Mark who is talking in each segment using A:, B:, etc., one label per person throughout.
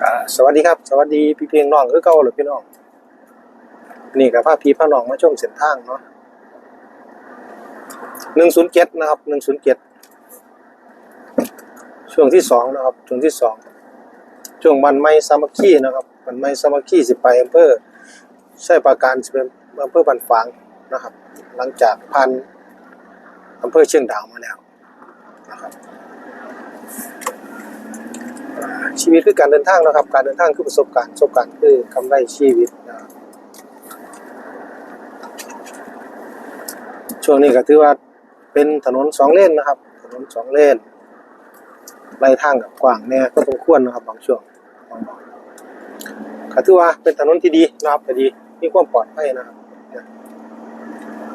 A: ก็สวัสดีครับ สวัสดีพี่เพียงน้องคือเก่าหรือพี่น้อง นี่กับพาพี่พาน้องมาชมเส้นทางเนาะหนึ่งศูนย์เจ็ดนะครับหนึ่งศูนย์เจ็ดช่วงที่สองนะครับ ช่วงที่สองช่วงบันไม้สามัคคีนะครับบันไม้สามัคคีสิไปอำเภอใช่ประการสิเป็นอำเภอบันฝางนะครับ หลังจากพันอำเภอเชียงดาวมาแล้วนะครับ ชีวิตคือการเดินทางนะครับ การเดินทางคือประสบการณ์ประสบการณ์คือกำไรชีวิตนะครับช่วงนี้ก็ถือว่าเป็นถนนสองเลนนะครับ ถนนสองเลนไล่ทางกับกว้างแน่ก็ต้องควรนะครับ บางช่วงบางก็ถือว่าเป็นถนนที่ดีนะครับก็ดีมีความปลอดภัยนะครับเนี่ย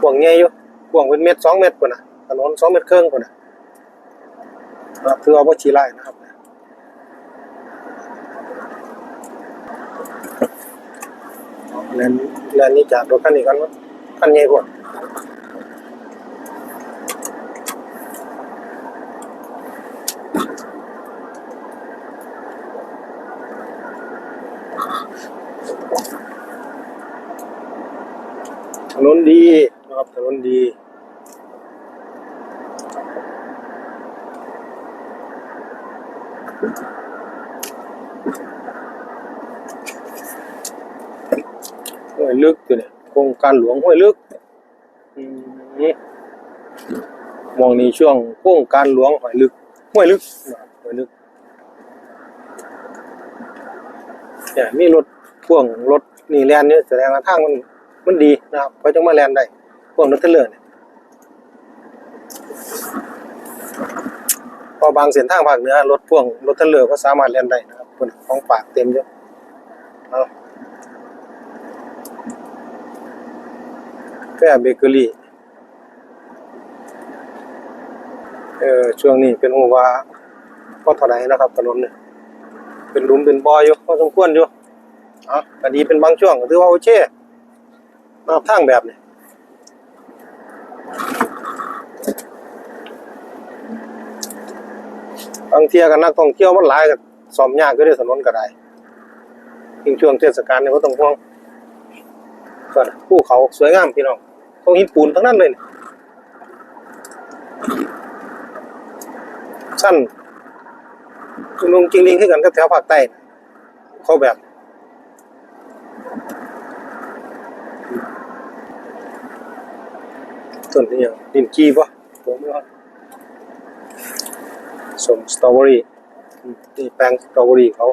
A: กว้างใหญ่อยู่กว้างเป็นเมตรสองเมตรกว่านะถนนสองเมตรครึ่งกว่านะครับถือว่าบ่ชี้ไล่นะครับ แลนแลนนี้จากรถคันนี้กันวะคันใหญ่กว่าถนนดีนะครับถนนดี วยลึกอยู่เนี่ยโครงการหลวงห้วยลึกอืมมองนี่ช่วงโครงการหลวงห้วยลึกห้วยลึกห้วยลึกเนี่ยมีรถพ่วงรถนี่แลนเนี่ยแสดงว่าทางมันมันดีนะครับเขาจะมาแลนได้พวกรถเทเลอร์เนี่ยพอบางเส้นทางภาคเหนือรถพ่วงรถเทเลอร์ก็สามารถแลนได้นะครับคนของฝากเต็มเยอะเอา แฟ เบเกอรี่เออช่วงนี้เป็นหัวว่าก็เท่าไหร่นะครับถนนเนี่ยเป็นหลุมเป็นบ่ออยู่พอสมควรอยู่อ๋อก็ดีเป็นบางช่วงก็ถือว่าโอเคมาทางแบบนี้บางเที่ยกันนักท่องเที่ยวมันหลายก็สอมยากก็ได้ถนนก็ได้ยิ่งช่วงเทศกาลเนี่ยก็ต้องห่วงก็ภูเขาสวยงามพี่น้อง เขาหินปูนทั้งนั้นเลยสั้นลุงจริงลิงขึ้นกันกับแถวภาคใต้เขาแบบ ต้นนี้ยังดินกีปะผมไม่ว่าสมสตรอเบอรี่นี่แปลงสตรอเบอรี่เขา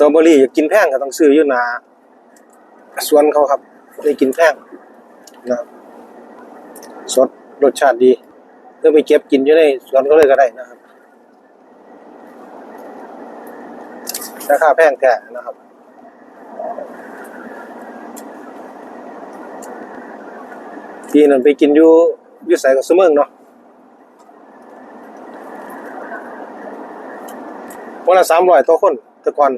A: ตรอเบอรี่อยากกินแพงก็ต้องซื้ออยู่นาสวนเขาครับได้กินแพงนะครับสดรสชาติดีเพื่อไปเก็บกินอยู่ในสวนเขาเลยก็ได้นะครับราคาแพงแท้นะครับที่นั้นไปกินอยู่อยุ่ใส่กับสมเมืองเนาะวันละสามร้อยต่อคนแต่ก่อน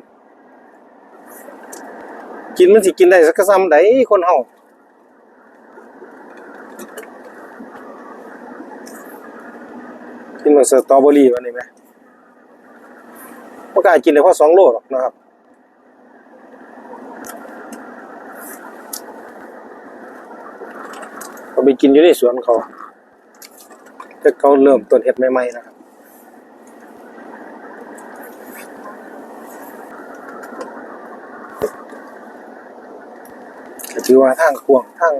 A: กินมันสิกินได้สักกะซ้ำใดคนเฮากินมันสตรอเบอรี่วันนี้ไหมบ่กล้ากินได้พราะสองโลหรอกนะครับเขาไปกินอยู่ในสวนเขาแต่เขาเริ่มต้นเห็ดใหม่ๆนะครับ ก็ถือว่าทางกวางทาง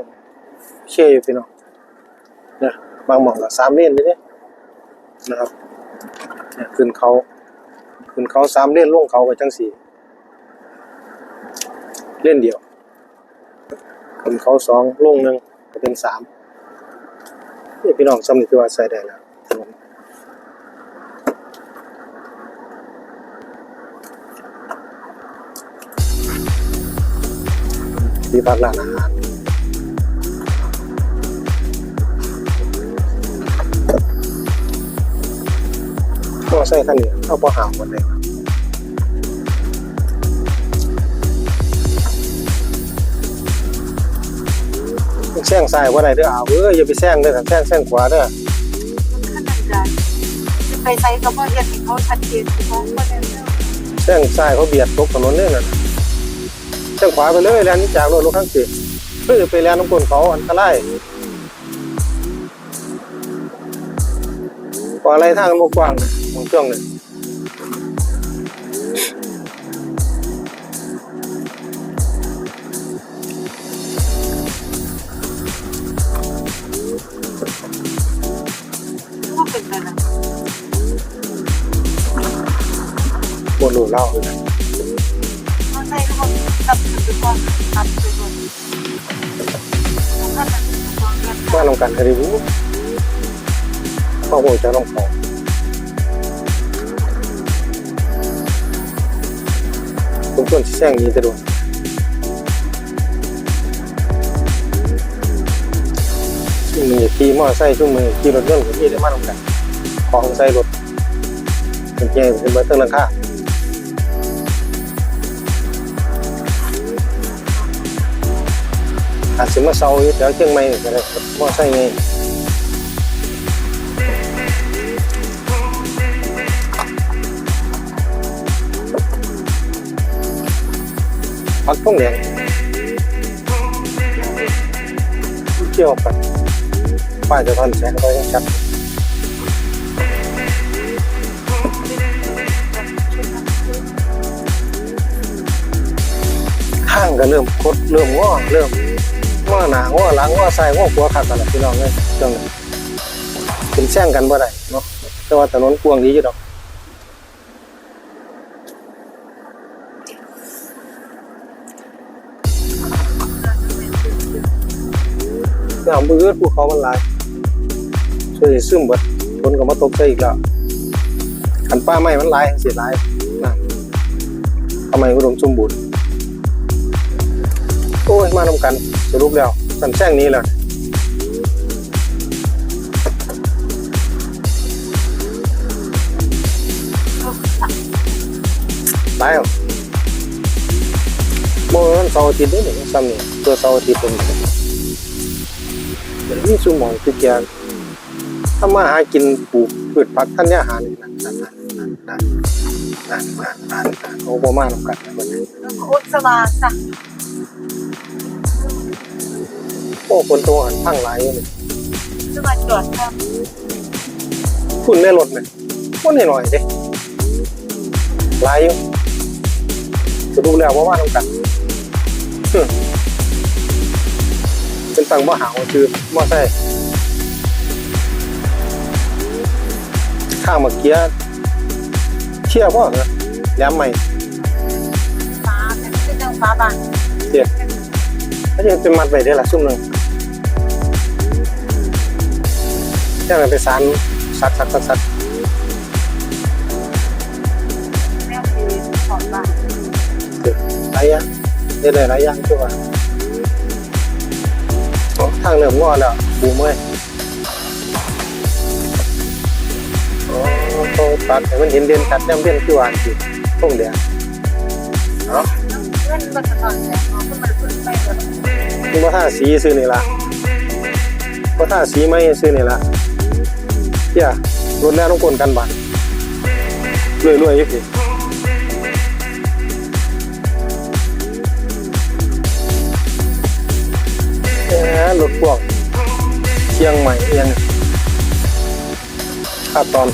A: เช่อยู่พี่น้องเนี่ยบางหม่องก็สามเลนเลยเนี่ยนะครับเนี่ยขึ้นเขาขึ้นเขาสามเลนล่วงเขาไปจังสี่ เล่นเดียวขึ้นเขาสองล่วงหนึ่งก็เป็นสามพี่น้องสำนึกว่าใส่ได้แล้ว ที่พักร้านอาหารก็ใส่คันนี้เอาพอหาวหมดเลยแซงซ้ายว่าไรเด้อเอาวเอ้ยอย่าไปแซงเด้อแซงแซงขวาเด้อ
B: มันขนาดกันจะไปใส่ก็บ่เฮ็ดให้เขาชัดเจนเขาบ่ได้เนาะ
A: แซงซ้ายเขาเบียดตกถนนเนี่ยน่ะ แซงขวาไปเลยแลนนี้จากรถรถข้างสิเพื่อไปแลนน้ำกลนเขาอันตรายกว่าอะไรทางมันบ่กว้างน่ะบางช่วงเนี่ย
B: ว่าเป็นกันนะ
A: บนหลูเล่าเลย
B: ว่า
A: ลงกันคดีบุข้อมูลจะลงของทุกคนที่แซงนี้จะโดนช่วงมือขี่มอเตอร์ไซค์ช่วงมือขี่รถยนต์ก็มีได้มาลงกันของใส่รถเป็นแก่เป็นเบอร์เตอร์ราคา อาจจะมาเซาอยู่แถวเชียงใหม่ก็ได้มอเตอร์ไงพักต้องแดงเกี่ยวกันป้ายจะทอนแสงก็ยังชัดข้างก็เริ่มคดเริ่มงอเริ่ม ง้อหนาง้อหลังง้อซ้ายง้อขวาขัดกันพี่น้องเลยช่วงนี้เป็นแช่งกันบ่ได้เนาะแต่ว่าถนนกวงดีอยู่ดอกน้ำมือภูเขามันหลายช่วยซึมเบิดฝนก็มาตกใจอีกแล้วขันป้าไม้มันหลายเสียหลายนะทำไมอุดมสมบูรณ์ โอ้ยมาทำกันสรุปแล้วสันแซงนี้แหละตายอะโมงเสาร์อาทิตย์นี่ซ้ำนี่ตัวเสาร์อาทิตย์เป็นมีสมองทุกอย่างถ้ามาหากินปลูกพืชผักธัญญาหารนี่นะนั่นนั่นนั่นนั่นนั่นนั่นโอ้โหมาทำกันวัน
B: นี้โคตรสบายจ้ะ
A: อ้คนตัวหันพังหลายอยู่นี่
B: จะมาจอดครับ
A: คุณในรถเนี่ยคนหน่อยๆเด้หลายอยู่จะดูแล้วว่าว่าต้องกันฮึเป็นตังบ่หาวคือมอไซค์ข้างเมื่อกี้เชี่ยพ่อเหรอย้ำใหม่
B: ฟ้าเป็นจังฟ้าบาน
A: ถ้ายังเป็นมัดไปได้ละซุ่มหนึ่ง ยังไงไปสารซักซักซักซัก
B: แนวที่ของบ้าน
A: หลายอย่างได้หลายอย่างคือว่าโอ้ทางเริ่มงอแล้วบูมเลยโอ้โตตัดให้มันเห็นเด่นชัดแจ่มเด่นคือว่าสิตรงเดียวเนาะ
B: เงินมันก็นอนแต่เขาก็มาเปิดไปก็
A: มึงว่าท่าสีซื้อนี่ละว่าท่าสีไม่ซื้อนี่ละ เที่ยรถแล้วต้องกลกันบันรวยรวยๆอยี่สิแหมรถพวกเชียงใหม่เอียงค่าตอน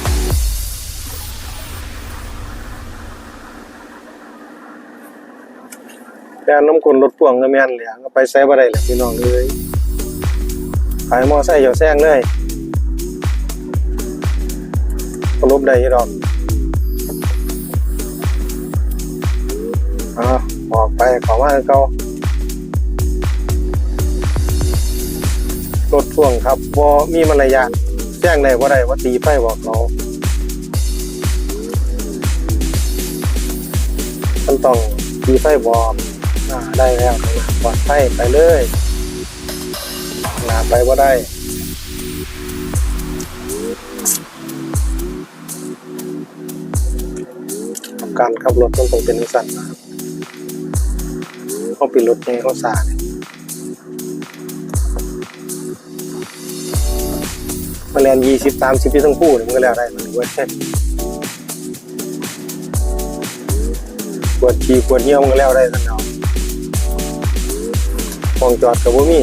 A: แต่น้ำกลรถพ่วงก็แม่นแหละก็ไปใช้บ่ได้แหละพี่น้องเลยขายมอไซค์อย่าแซงเลย ลบได้ยู่ดอกอ่าออกไปเขอมาคือเก่ารถพ่วงครับบ่มีมารยาแจ้งได้บ่าได้ว่าตีไฟบอกเขามันต้องตีไฟบอกอ่าได้แล้วปลอดภัยไปเลยหนาไปว่าได้ การขับรถมันต้องเป็นทัตสันนะครับเขาเปิดรถในเขาสาเนี่ยมาแลนยี่สิบสามสิบที่ทั้งคู่มันก็แล้วได้มันเว้ยปวดขี่ปวดเยี่ยมัก็แล้วได้สันเนาะห้งจอดกับว่ามี